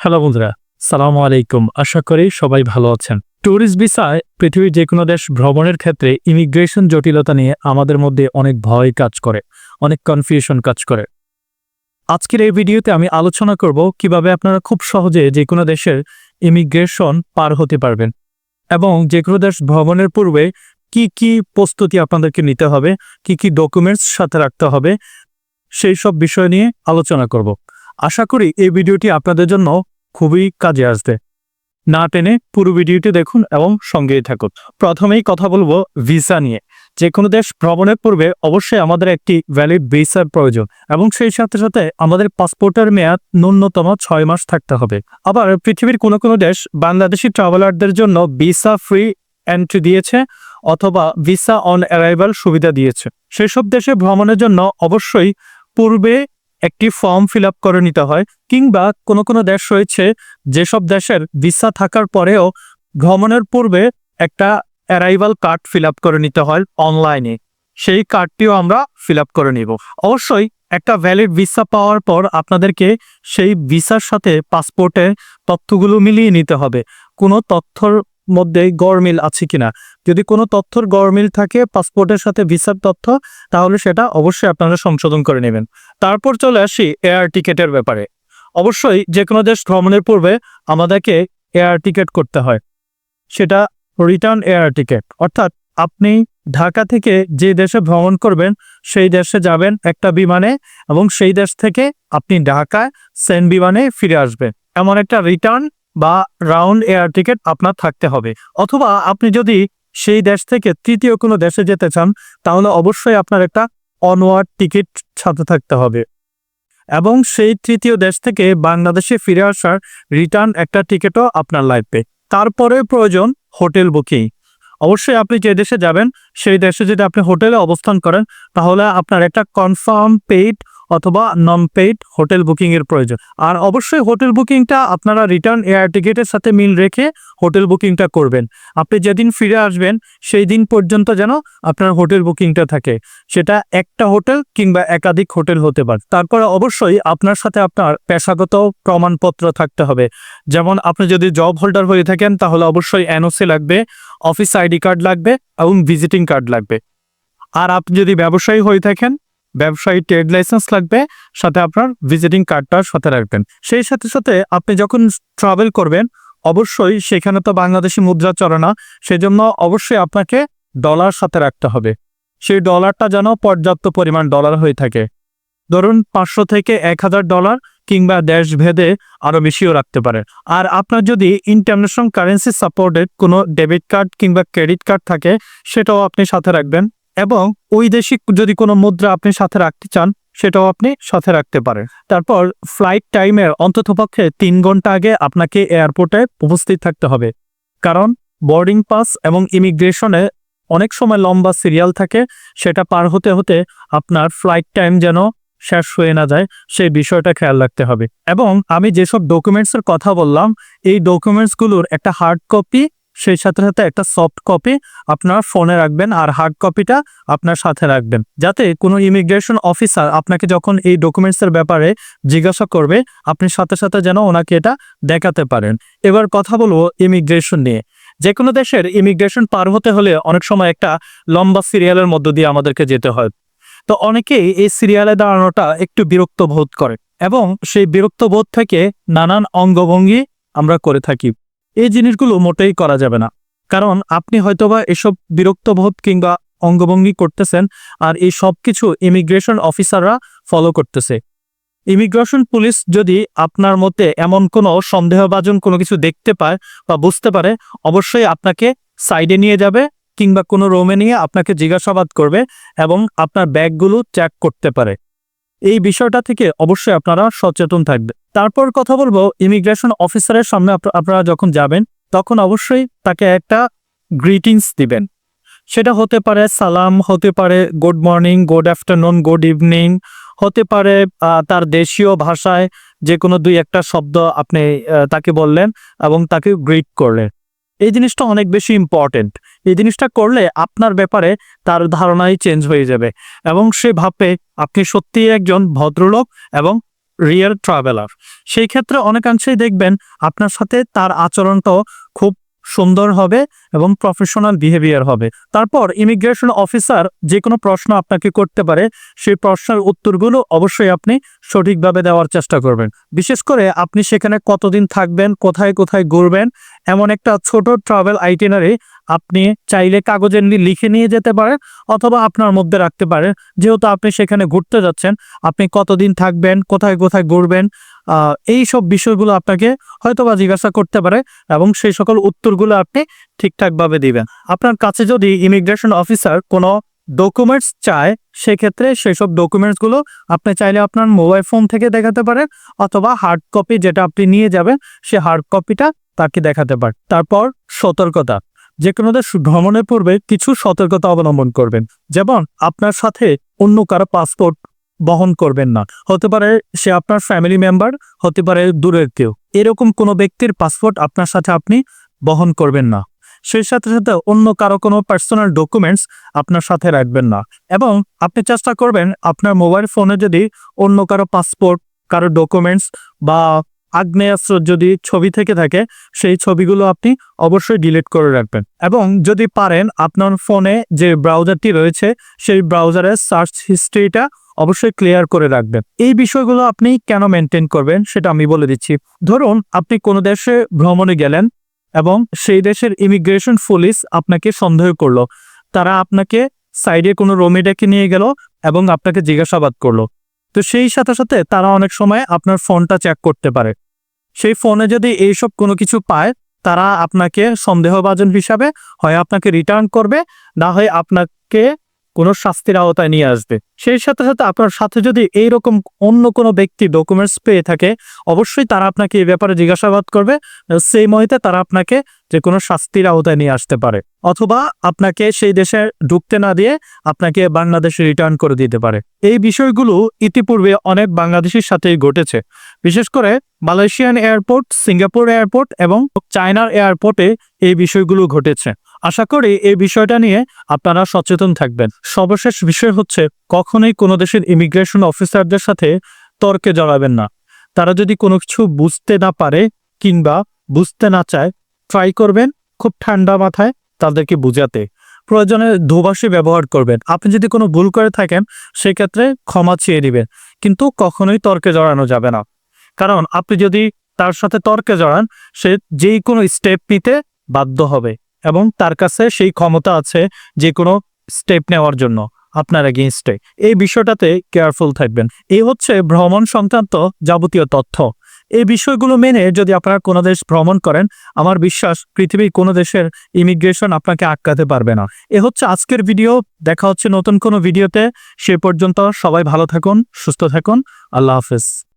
Hello বন্ধুরা, সালাম আলাইকুম। আশা করি সবাই ভালো আছেন। ট্যুরিস্ট ভিসায় পৃথিবীর যে কোনো দেশ ভ্রমণের ক্ষেত্রে ইমিগ্রেশন জটিলতা নিয়ে আমাদের মধ্যে অনেক ভয় কাজ করে, অনেক কনফিউশন কাজ করে। আজকের এই ভিডিওতে আমি আলোচনা করব কীভাবে আপনারা খুব সহজে যে কোনো দেশের ইমিগ্রেশন পার হতে পারবেন এবং যে কোনো দেশ ভ্রমণের পূর্বে কি কি প্রস্তুতি আপনাদেরকে নিতে হবে, কি কি ডকুমেন্টস সাথে রাখতে হবে, সেই সব বিষয় নিয়ে আলোচনা করব। আশা করি এই ভিডিওটি আপনাদের জন্য খুবই কাজে আসবে। না টেনে পুরো ভিডিওটি দেখুন এবং সঙ্গেই থাকুন। প্রথমেই কথা বলব ভিসা নিয়ে। যে কোনো দেশ ভ্রমণের পূর্বে অবশ্যই আমাদের একটি ভ্যালিড ভিসার প্রয়োজন এবং সেই সাথে সাথে আমাদের পাসপোর্টের মেয়াদ ন্যূনতম ছয় মাস থাকতে হবে। আবার পৃথিবীর কোনো কোনো দেশ বাংলাদেশি ট্রাভেলারদের জন্য ভিসা ফ্রি এন্ট্রি দিয়েছে অথবা ভিসা অন অ্যারাইভাল সুবিধা দিয়েছে। সেসব দেশে ভ্রমণের জন্য অবশ্যই পূর্বে একটি ফর্ম ফিল করে নিতে হয়, কিংবা কোনো কোনো দেশ রয়েছে যেসব দেশের ভিসা থাকার পরেও ভ্রমণের পূর্বে একটা অ্যারাইভাল কার্ড ফিল করে নিতে হয় অনলাইনে। সেই কার্ডটিও আমরা ফিল করে নিব। অবশ্যই একটা ভ্যালিড ভিসা পাওয়ার পর আপনাদেরকে সেই ভিসার সাথে পাসপোর্টে তথ্যগুলো মিলিয়ে নিতে হবে। কোনো তথ্যর মধ্যে গড়মিল আছে কিনা। যদি কোনো তথ্যর গড়মিল থাকে, পাসপোর্টের সাথে ভিসার তথ্য, তাহলে সেটা অবশ্যই আপনারা সংশোধন করে নেবেন। তারপর চলে আসি এয়ার টিকেটের ব্যাপারে। অবশ্যই যে কোনো দেশ ভ্রমণের পূর্বে আমাদেরকে এয়ার টিকেট করতে হয়। সেটা রিটার্ন এয়ার টিকেট। অর্থাৎ আপনি ঢাকা থেকে যে দেশে ভ্রমণ করবেন, সেই দেশে যাবেন একটা বিমানে এবং সেই দেশ থেকে আপনি ঢাকায় সেন বিমানে ফিরে আসবেন। এমন একটা রিটার্ন বা রাউন্ড এয়ার টিকিট আপনার থাকতে হবে। অথবা আপনি যদি সেই দেশ থেকে তৃতীয় কোনো দেশে যেতে চান, তাহলে অবশ্যই আপনার একটা অনওয়ার্ড টিকিট সাথে থাকতে হবে। এবং সেই তৃতীয় দেশ থেকে বাংলাদেশে ফিরে আসার রিটার্ন একটা টিকিটও আপনার লাগবে। তারপরে প্রয়োজন হোটেল বুকিং অবশ্যই আপনি যে দেশে যাবেন, সেই দেশে যদি আপনি হোটেলে অবস্থান করেন, তাহলে আপনার একটা কনফার্ম পেইড অথবা নন পেইড হোটেল বুকিং এর প্রয়োজন। আর অবশ্যই হোটেল বুকিংটা আপনারা রিটার্ন এয়ার টিকিটের সাথে মিল রেখে হোটেল বুকিংটা করবেন। আপনি যেদিন ফিরে আসবেন, সেই দিন পর্যন্ত যেন আপনার হোটেল বুকিংটা থাকে। সেটা একটা হোটেল কিংবা একাধিক হোটেল হতে পারে। তারপরে অবশ্যই আপনার সাথে আপনার পেশাগত প্রমাণপত্র থাকতে হবে। যেমন আপনি যদি জব হোল্ডার হয়ে থাকেন, তাহলে অবশ্যই এনওসি লাগবে অফিস আইডি কার্ড লাগবে এবং ভিজিটিং কার্ড লাগবে। আর আপনি যদি ব্যবসায়ী হয়ে থাকেন ব্যবসায়ী ট্রেড লাইসেন্স লাগবে, সাথে আপনার ভিজিটিং কার্ডটার সাথে রাখবেন। সেই সাথে সাথে আপনি যখন ট্রাভেল করবেন, অবশ্যই সেখানে তো বাংলাদেশি মুদ্রা চলে না, সেজন্য অবশ্যই আপনাকে ডলার সাথে রাখতে হবে। সেই ডলারটা যেন পর্যাপ্ত পরিমাণ ডলার হয়ে থাকে। ধরুন পাঁচশো থেকে এক হাজার ডলার কিংবা দেশ ভেদে আরও বেশিও রাখতে পারে। আর আপনার যদি ইন্টারন্যাশনাল কারেন্সি সাপোর্টেড কোনো ডেবিট কার্ড কিংবা ক্রেডিট কার্ড থাকে, সেটাও আপনি সাথে রাখবেন। এবং ওই দেশি যদি কোনো মুদ্রা আপনি সাথে রাখতে চান, সেটাও আপনি সাথে রাখতে পারেন। তারপর ফ্লাইট টাইমের অন্ততপক্ষে তিন ঘণ্টা আগে আপনাকে এয়ারপোর্টে উপস্থিত থাকতে হবে। কারণ বোর্ডিং পাস এবং ইমিগ্রেশনে অনেক সময় লম্বা সিরিয়াল থাকে, সেটা পার হতে হতে আপনার ফ্লাইট টাইম যেন শেষ হয়ে না যায়, সেই বিষয়টা খেয়াল রাখতে হবে। এবং আমি যেসব ডকুমেন্টসের কথা বললাম, এই ডকুমেন্টসগুলোর একটা হার্ড কপি সেই সাথে সাথে একটা সফট কপি আপনার ফোনে রাখবেন আর হার্ড কপিটা আপনার সাথে রাখবেন। যাতে কোনো ইমিগ্রেশন অফিসার আপনাকে যখন এই ডকুমেন্টসের ব্যাপারে জিজ্ঞাসা করবে, আপনি সাথে সাথে যেন ওনাকে এটা দেখাতে পারেন। এবার কথা বলব ইমিগ্রেশন নিয়ে। যে কোনো দেশের ইমিগ্রেশন পার হতে হলে অনেক সময় একটা লম্বা সিরিয়ালের মধ্য দিয়ে আমাদেরকে যেতে হয়। তো অনেকেই এই সিরিয়ালে দাঁড়ানোটা একটু বিরক্ত বোধ করে এবং সেই বিরক্ত বোধ থেকে নানান অঙ্গভঙ্গি আমরা করে থাকি। এই জিনিসগুলো মোটেই করা যাবে না। কারণ আপনি হয়তোবা এসব বিরক্তবোধ কিংবা অঙ্গভঙ্গি করতেছেন আর এই সব কিছু ইমিগ্রেশন অফিসাররা ফলো করতেছে। ইমিগ্রেশন পুলিশ যদি আপনার মতে এমন কোনো সন্দেহভাজন কোনো কিছু দেখতে পায় বা বুঝতে পারে, অবশ্যই আপনাকে সাইডে নিয়ে যাবে কিংবা কোনো রোমে নিয়ে আপনাকে জিজ্ঞাসাবাদ করবে এবং আপনার ব্যাগগুলো চেক করতে পারে। এই বিষয়টা থেকে অবশ্যই আপনারা সচেতন থাকবে তারপর কথা বলব ইমিগ্রেশন অফিসারের সামনে আপ- আপনারা যখন যাবেন, তখন অবশ্যই তাকে একটা গ্রিটিংস দিবেন। সেটা হতে পারে সালাম, হতে পারে good morning good afternoon good evening হতে পারে তার দেশীয় ভাষায় যে কোনো দুই একটা শব্দ আপনি তাকে বললেন এবং তাকে গ্রিট করলেন। এই জিনিসটা অনেক বেশি ইম্পর্টেন্ট এই জিনিসটা করলে আপনার ব্যাপারে তার ধারণাই চেঞ্জ হয়ে যাবে এবং সে ভাববে, আপনি সত্যি একজন ভদ্রলোক এবং রিয়েল ট্রাভেলার সেই ক্ষেত্রে অনেকাংশেই দেখবেন আপনার সাথে তার আচরণটাও খুব সুন্দর হবে এবং প্রফেশনাল বিহেভিয়ার হবে। তারপর ইমিগ্রেশন অফিসার যে কোনো প্রশ্ন আপনাকে করতে পারে, সেই প্রশ্নের উত্তরগুলো অবশ্যই আপনি সঠিকভাবে দেওয়ার চেষ্টা করবেন। বিশেষ করে আপনি সেখানে কতদিন থাকবেন, কোথায় কোথায় ঘুরবেন, এমন একটা ছোট ট্রাভেল আইটেনারি আপনি চাইলে কাগজে লিখে নিয়ে যেতে পারেন অথবা আপনার মধ্যে রাখতে পারেন। যেহেতু আপনি সেখানে ঘুরতে যাচ্ছেন, আপনি কতদিন থাকবেন, কোথায় কোথায় ঘুরবেন এই সব বিষয়গুলো আপনাকে হয়তো বা জিজ্ঞাসা করতে পারে এবং সেই সকল উত্তরগুলো আপনি ঠিকঠাকভাবে দিবেন। আপনার কাছে যদি ইমিগ্রেশন অফিসার কোনো ডকুমেন্টস চায়, সেক্ষেত্রে সেই সব ডকুমেন্টসগুলো আপনি চাইলে আপনার মোবাইল ফোন থেকে দেখাতে পারেন অথবা হার্ড কপি যেটা আপনি নিয়ে যাবেন, সে হার্ড কপিটা তাকে দেখাতে পারেন। তারপর সতর্কতা। যে কোনো দেশ ভ্রমণের পূর্বে কিছু সতর্কতা অবলম্বন করবেন। যেমন, আপনার সাথে অন্য কারও পাসপোর্ট বহন করবেন না। হতে পারে সে আপনার ফ্যামিলি মেম্বার হতে পারে দূরের কেউ। এরকম কোনো ব্যক্তির পাসপোর্ট আপনার সাথে আপনি বহন করবেন না। সেই সাথে সাথে অন্য কারও কোনো পার্সোনাল ডকুমেন্টস আপনার সাথে রাখবেন না। এবং আপনি চেষ্টা করবেন আপনার মোবাইল ফোনে যদি অন্য কারও পাসপোর্ট কারও ডকুমেন্টস বা আগ্নেয়াস্ত্র যদি ছবি থেকে থাকে, সেই ছবিগুলো আপনি অবশ্যই ডিলিট করে রাখবেন। এবং যদি পারেন আপনার ফোনে যে ব্রাউজারটি রয়েছে, সেই ব্রাউজারের সার্চ হিস্ট্রিটা অবশ্যই ক্লিয়ার করে রাখবেন। এই বিষয়গুলো আপনি কেন মেনটেন করবেন সেটা আমি বলে দিচ্ছি। ধরুন, আপনি কোনো দেশে ভ্রমণে গেলেন এবং সেই দেশের ইমিগ্রেশন পুলিশ আপনাকে সন্দেহ করল। তারা আপনাকে সাইডে কোনো রোমে ডেকে নিয়ে গেল এবং আপনাকে জিজ্ঞাসাবাদ করল। তো সেই সাথে সাথে তারা অনেক সময় আপনার ফোনটা চেক করতে পারে। সেই ফোনে যদি এইসব কোনো কিছু পায়, তারা আপনাকে সন্দেহভাজন হিসাবে হয়, আপনাকে রিটার্ন করবে। না হয় আপনাকে কোনো শাস্তির আওতায় নিয়ে আসবে। সেই সাথে সাথে আপনার সাথে যদি এইরকম অন্য কোনো ব্যক্তি ডকুমেন্টস পেয়ে থাকে, অবশ্যই তারা আপনাকে এই ব্যাপারে জিজ্ঞাসাবাদ করবে। সেই মহিতে তারা আপনাকে যে কোনো শাস্তির আওতায় নিয়ে আসতে পারে। অথবা আপনাকে সেই দেশে ঢুকতে না দিয়ে আপনাকে বাংলাদেশে রিটার্ন করে দিতে পারে। এই বিষয়গুলো ইতিপূর্বে অনেক বাংলাদেশের সাথেই ঘটেছে। বিশেষ করে মালয়েশিয়ান এয়ারপোর্ট, সিঙ্গাপুর এয়ারপোর্ট এবং চায়নার এয়ারপোর্টে এই বিষয়গুলো ঘটেছে। আশা করি এই বিষয়টা নিয়ে আপনারা সচেতন থাকবেন। সর্বশেষ বিষয় হচ্ছে, কখনোই কোনো দেশের ইমিগ্রেশন অফিসারদের সাথে তর্কে জড়াবেন না। তারা যদি কোনো কিছু বুঝতে না পারে কিংবা বুঝতে না চায় ট্রাই করবেন খুব ঠান্ডা মাথায় তাদেরকে বুঝাতে। প্রয়োজনে ধোবাসী ব্যবহার করবেন। আপনি যদি কোনো ভুল করে থাকেন, সেক্ষেত্রে ক্ষমা চেয়ে দিবেন কিন্তু কখনোই তর্কে জড়ানো যাবে না। কারণ আপনি যদি তার সাথে তর্কে জড়ান, সে যেই কোনো স্টেপ নিতে বাধ্য হবে এবং তার কাছে সেই ক্ষমতা আছে যে কোনো স্টেপ নেওয়ার জন্য আপনার এগেনস্টে এই বিষয়টাতে কেয়ারফুল থাকবেন। এই হচ্ছে ভ্রমণ সংক্রান্ত যাবতীয় তথ্য। এই বিষয়গুলো মেনে যদি আপনারা কোনো দেশ ভ্রমণ করেন, আমার বিশ্বাস পৃথিবীর কোনো দেশের ইমিগ্রেশন আপনাকে আটকাতে পারবে না। এ হচ্ছে আজকের ভিডিও দেখা হচ্ছে নতুন কোনো ভিডিওতে সে পর্যন্ত সবাই ভালো থাকুন, সুস্থ থাকুন। আল্লাহ হাফেজ।